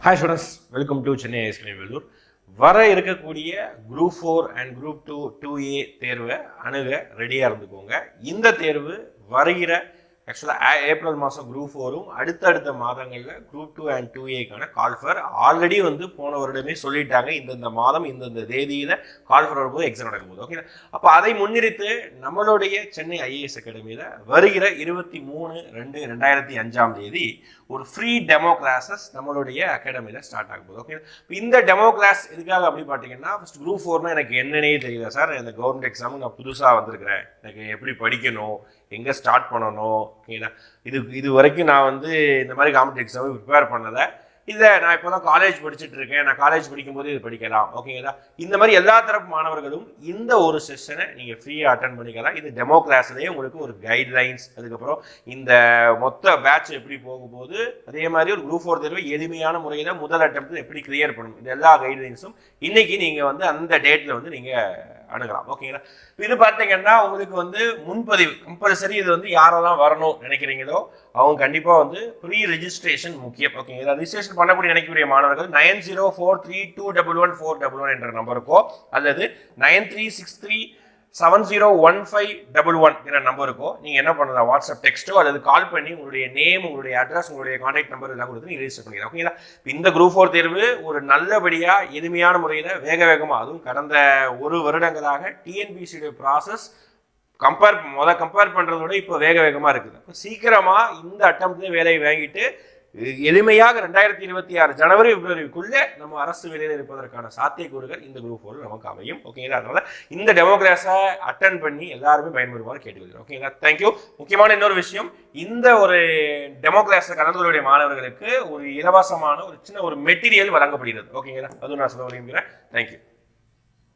Hi students welcome to Chennai ice cream Vellore வர இருக்கக்கூடிய group four and group two two A தேர்வை அணுக ரெடியாக இருந்துக்கோங்க. இந்த தேர்வு வருகிற ஆக்சுவலாக ஏப்ரல் மாதம் குரூப் ஃபோரும் அடுத்தடுத்த மாதங்களில் குரூப் டூ அண்ட் டூ ஏக்கான கால்ஃபர் ஆல்ரெடி வந்து போன வருடமே சொல்லிட்டாங்க. இந்தந்த மாதம் இந்தந்த தேதியில் கால்ஃபர் வரும்போது எக்ஸாம் நடக்கும் போது ஓகே அப்போ அதை முன்னிறுத்து நம்மளுடைய சென்னை ஐஏஎஸ் அகாடமியில் வருகிற இருபத்தி மூணு ரெண்டு ரெண்டாயிரத்தி அஞ்சாம் தேதி ஒரு ஃப்ரீ டெமோ கிளாஸஸ் நம்மளுடைய அகாடமியில் ஸ்டார்ட் ஆகும் போது ஓகே இந்த டெமோ கிளாஸ் எதுக்காக அப்படி பார்த்தீங்கன்னா ஃபஸ்ட் குரூப் ஃபோர்னால் எனக்கு என்னன்னே தெரியல சார். இந்த கவர்மெண்ட் எக்ஸாமுக்கு நான் புதுசாக வந்திருக்கிறேன். எனக்கு எப்படி படிக்கணும்? எங்கே ஸ்டார்ட் பண்ணணும்? ஓகேங்களா இது இது வரைக்கும் நான் வந்து இந்த மாதிரி காம்படிட்டிவ் எக்ஸாம் ப்ரிப்பேர் பண்ணலை. இல்லை நான் இப்போ தான் காலேஜ் படிச்சுட்டு இருக்கேன் நான் காலேஜ் படிக்கும்போது இது படிக்கலாம். ஓகேங்களா இந்த மாதிரி எல்லா தரப்பு மாணவர்களும் இந்த ஒரு செஷனை நீங்கள் ஃப்ரீயாக அட்டன் பண்ணிக்கலாம். இது டெமோ கிளாஸ்லேயே உங்களுக்கு ஒரு கைட்லைன்ஸ் அதுக்கப்புறம் இந்த மொத்த பேட்ச் எப்படி போகும்போது அதே மாதிரி ஒரு குரூப் ஃபோர் தேர்வு எளிமையான முறையில் முதல் அட்டம் எப்படி கிளியர் பண்ணணும். இந்த எல்லா கைட்லைன்ஸும் இன்றைக்கி நீங்கள் வந்து அந்த டேட்டில் வந்து நீங்கள் அணுகலாம். ஓகேங்களா இது பார்த்தீங்கன்னா உங்களுக்கு வந்து முன்பதிவு கம்பல்சரி இது வந்து யாரெல்லாம் வரணும் நினைக்கிறீங்களோ அவங்க கண்டிப்பாக வந்து ப்ரீ ரெஜிஸ்ட்ரேஷன் முக்கியம் ஓகேங்களா ரிஜிஸ்ட்ரேஷன் பண்ணக்கூடிய நினைக்கக்கூடிய மாணவர்கள் nine zero four three two double one four double one என்ற நம்பருக்கோ அல்லது nine three six three seven zero one five double one என்ற நம்பருக்கோ நீங்கள் என்ன பண்ணலாம்? வாட்ஸ்அப் டெக்ஸ்ட்டோ அல்லது கால் பண்ணி உங்களுடைய நேம் உங்களுடைய அட்ரஸ் உங்களுடைய கான்டாக்ட் நம்பர் இதெல்லாம் கொடுத்து நீங்கள் ரிஜிஸ்டர் பண்ணிக்கலாம். ஓகேங்களா இந்த குரூப் ஃபோர் தேர்வு ஒரு நல்லபடியாக எளிமையான முறையில் வேக வேகமாக அதுவும் கடந்த ஒரு வருடங்களாக டிஎன்பிசியுடைய ப்ராசஸ் கம்பேர் முத கம்பேர் பண்ணுறத விட இப்போ வேக வேகமாக இருக்குது. சீக்கிரமாக இந்த அட்டம்ப்ட்லேயே வேலையை வாங்கிட்டு எளிமையாக ரெண்டாயிரத்தி இருபத்தி ஆறு ஜனவரி பிப்ரவரிக்குள்ளே நம்ம அரசு வெளியில் இருப்பதற்கான சாத்தியக்கூறுகள் இந்த குரூப் ஃபோரில் நமக்கு அமையும். ஓகேங்களா அதனால இந்த டெமோகிராஸை அட்டன் பண்ணி எல்லாருமே பயன்பெறுமாறு கேட்டுக்கொள்கிறோம். ஓகேங்களா தேங்க்யூ முக்கியமான இன்னொரு விஷயம் இந்த ஒரு டெமோகிராஸில் கலந்து கொள்ளக்கூடிய மாணவர்களுக்கு ஒரு இலவசமான ஒரு சின்ன ஒரு மெட்டீரியல் வழங்கப்படுகிறது. ஓகேங்களா அதுவும் நான் சொல்ல விரும்புகிறேன். தேங்க்யூ